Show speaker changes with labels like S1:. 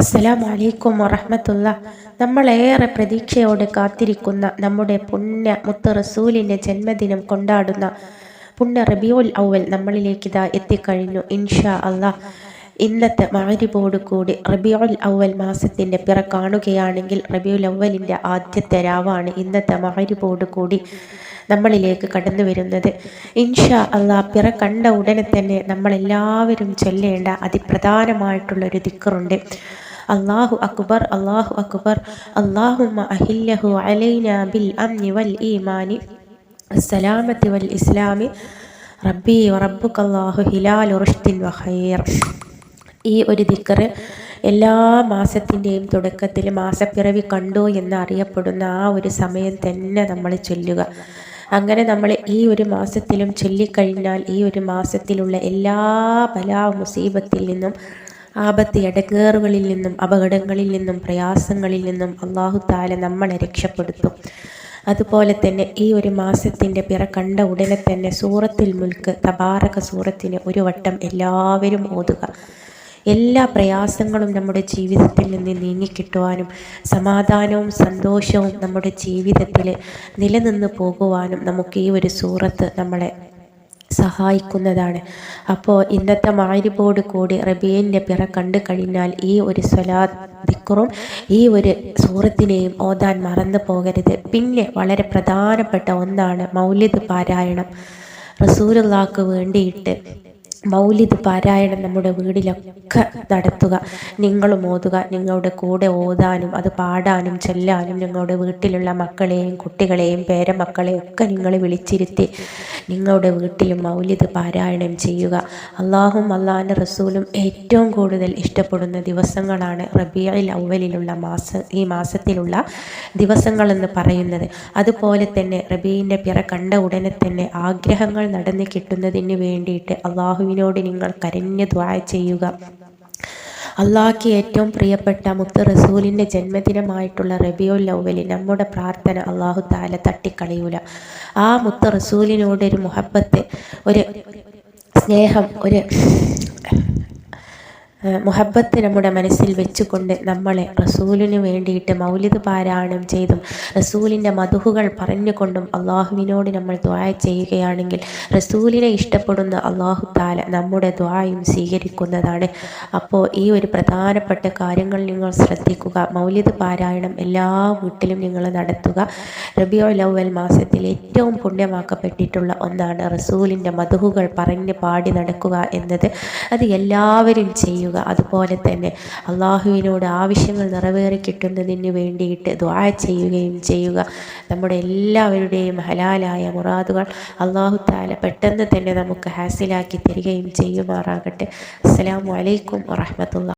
S1: അസ്സലാം വലൈക്കും വറഹമത്തുള്ള. നമ്മളേറെ പ്രതീക്ഷയോടെ കാത്തിരിക്കുന്ന നമ്മുടെ പുണ്യ മുത്ത് റസൂലിന്റെ ജന്മദിനം കൊണ്ടാടുന്ന പുണ്യ റബിയുൽ ഔവൽ നമ്മളിലേക്ക് ഇതാ എത്തിക്കഴിഞ്ഞു ഇൻഷാ അള്ളാ. ഇന്നത്തെ മാരിബോട് കൂടി റബിയുൽ ഔവൽ മാസത്തിന്റെ പിറ കാണുകയാണെങ്കിൽ റബിയുൽ ഔവലിന്റെ ആദ്യത്തെ രാവാണ് ഇന്നത്തെ മാരിബോട് കൂടി നമ്മളിലേക്ക് കടന്നു വരുന്നത്. ഇൻഷാ അള്ളാ പിറ കണ്ട ഉടനെ തന്നെ നമ്മളെല്ലാവരും ചൊല്ലേണ്ട അതിപ്രധാനമായിട്ടുള്ളൊരു ദിക്കറുണ്ട് അള്ളാഹു അക്ബർ അള്ളാഹു അക്ബർ. അള്ളാഹു അഹില്ലഹു അലൈന ബിൽ അംനി വൽ ഈമാനി വൽ ഇസ്ലാമി. റബ്ബി റബ്ബുക്കല്ലാഹു ഹിലാൽ ഉറുഷ്തിൻ വഹൈർ ഈ ഒരു ദിക്കറ് എല്ലാ മാസത്തിന്റെയും തുടക്കത്തിൽ മാസപ്പിറവി കണ്ടു എന്ന് അറിയപ്പെടുന്ന ആ ഒരു സമയം തന്നെ നമ്മൾ ചൊല്ലുക. അങ്ങനെ നമ്മൾ ഈ ഒരു മാസത്തിലും ചൊല്ലിക്കഴിഞ്ഞാൽ ഈ ഒരു മാസത്തിലുള്ള എല്ലാ ബലാ മുസീബത്തിൽ നിന്നും ആപത്ത് ഇടങ്ങേറുകളിൽ നിന്നും അപകടങ്ങളിൽ നിന്നും പ്രയാസങ്ങളിൽ നിന്നും അള്ളാഹു താല നമ്മളെ രക്ഷപ്പെടുത്തും. അതുപോലെ തന്നെ ഈ ഒരു മാസത്തിന്റെ പിറ കണ്ട ഉടനെ തന്നെ സൂറത്തിൽ മുൽക്ക് തബാറക സൂറത്തിന് ഒരു വട്ടം എല്ലാവരും ഓതുക. എല്ലാ പ്രയാസങ്ങളും നമ്മുടെ ജീവിതത്തിൽ നിന്ന് നീങ്ങിക്കിട്ടുവാനും സമാധാനവും സന്തോഷവും നമ്മുടെ ജീവിതത്തിൽ നിലനിന്ന് പോകുവാനും നമുക്ക് ഈ ഒരു സൂറത്ത് നമ്മളെ സഹായിക്കുന്നതാണ്. അപ്പോൾ ഇന്നത്തെ മാരിബോട് കൂടി റബിയലിന്റെ പിറ കണ്ടു കഴിഞ്ഞാൽ ഈ ഒരു സ്വലാദിക്കുറും ഈ ഒരു സൂറത്തിനെയും ഓതാൻ മറന്നു പോകരുത്. പിന്നെ വളരെ പ്രധാനപ്പെട്ട ഒന്നാണ് മൗലിദ് പാരായണം. റസൂലുള്ളാക്ക് വേണ്ടിയിട്ട് മൗലിദ് പാരായണം നമ്മുടെ വീടിലൊക്കെ നടത്തുക. നിങ്ങളും ഓതുക. നിങ്ങളുടെ കൂടെ ഓതാനും അത് പാടാനും ചെല്ലാനും നിങ്ങളുടെ വീട്ടിലുള്ള മക്കളെയും കുട്ടികളെയും പേരമക്കളെയും ഒക്കെ നിങ്ങൾ വിളിച്ചിരുത്തി നിങ്ങളുടെ വീട്ടിലും മൗലിദ് പാരായണം ചെയ്യുക. അള്ളാഹും അള്ളാഹിന്റെ റസൂലും ഏറ്റവും കൂടുതൽ ഇഷ്ടപ്പെടുന്ന ദിവസങ്ങളാണ് റബിയൽ ഔവലിലുള്ള മാസ ഈ മാസത്തിലുള്ള ദിവസങ്ങളെന്ന് പറയുന്നത്. അതുപോലെ തന്നെ റബീന്റെ പിറ കണ്ട ഉടനെ തന്നെ ആഗ്രഹങ്ങൾ നടന്നു കിട്ടുന്നതിന് വേണ്ടിയിട്ട് അള്ളാഹുവിൻ അള്ളാഹുവിനോട് നിങ്ങൾ കരഞ്ഞ് ദ്വാ ചെയ്യുക. അള്ളാഹ്ക്ക് ഏറ്റവും പ്രിയപ്പെട്ട മുത്ത് റസൂലിന്റെ ജന്മദിനമായിട്ടുള്ള റബിയുൽ ലൗവലി നമ്മുടെ പ്രാർത്ഥന അള്ളാഹു താല തട്ടിക്കളയൂല. ആ മുത്ത് റസൂലിനോടൊരു മുഹബത്ത് ഒരു സ്നേഹം ഒരു മുഹബത്ത് നമ്മുടെ മനസ്സിൽ വെച്ചുകൊണ്ട് നമ്മളെ റസൂലിന് വേണ്ടിയിട്ട് മൗലിദ് പാരായണം ചെയ്തും റസൂലിന്റെ മധുഹുകൾ പറഞ്ഞുകൊണ്ടും അള്ളാഹുവിനോട് നമ്മൾ ദ്വായ ചെയ്യുകയാണെങ്കിൽ റസൂലിനെ ഇഷ്ടപ്പെടുന്ന അള്ളാഹു താല നമ്മുടെ ദ്വായും സ്വീകരിക്കുന്നതാണ്. അപ്പോൾ ഈ ഒരു പ്രധാനപ്പെട്ട കാര്യങ്ങൾ നിങ്ങൾ ശ്രദ്ധിക്കുക. മൗലിദ് പാരായണം എല്ലാ വീട്ടിലും നിങ്ങൾ നടത്തുക. റബിയോ ലൗവൽ മാസത്തിൽ ഏറ്റവും പുണ്യമാക്കപ്പെട്ടിട്ടുള്ള ഒന്നാണ് റസൂലിന്റെ മധുഹുകൾ പറഞ്ഞ് പാടി നടക്കുക എന്നത്. അത് എല്ലാവരും ചെയ്യുക. അതുപോലെ തന്നെ അള്ളാഹുവിനോട് ആവശ്യങ്ങൾ നിറവേറി കിട്ടുന്നതിന് വേണ്ടിയിട്ട് ദ്വാ ചെയ്യുകയും ചെയ്യുക. നമ്മുടെ എല്ലാവരുടെയും ഹലാലായ മുറാദുകൾ അള്ളാഹു താല പെട്ടെന്ന് തന്നെ നമുക്ക് ഹാസിലാക്കി തരികയും ചെയ്യുമാറാകട്ടെ. അസ്സാം വലൈക്കും വാഹമത്തുള്ള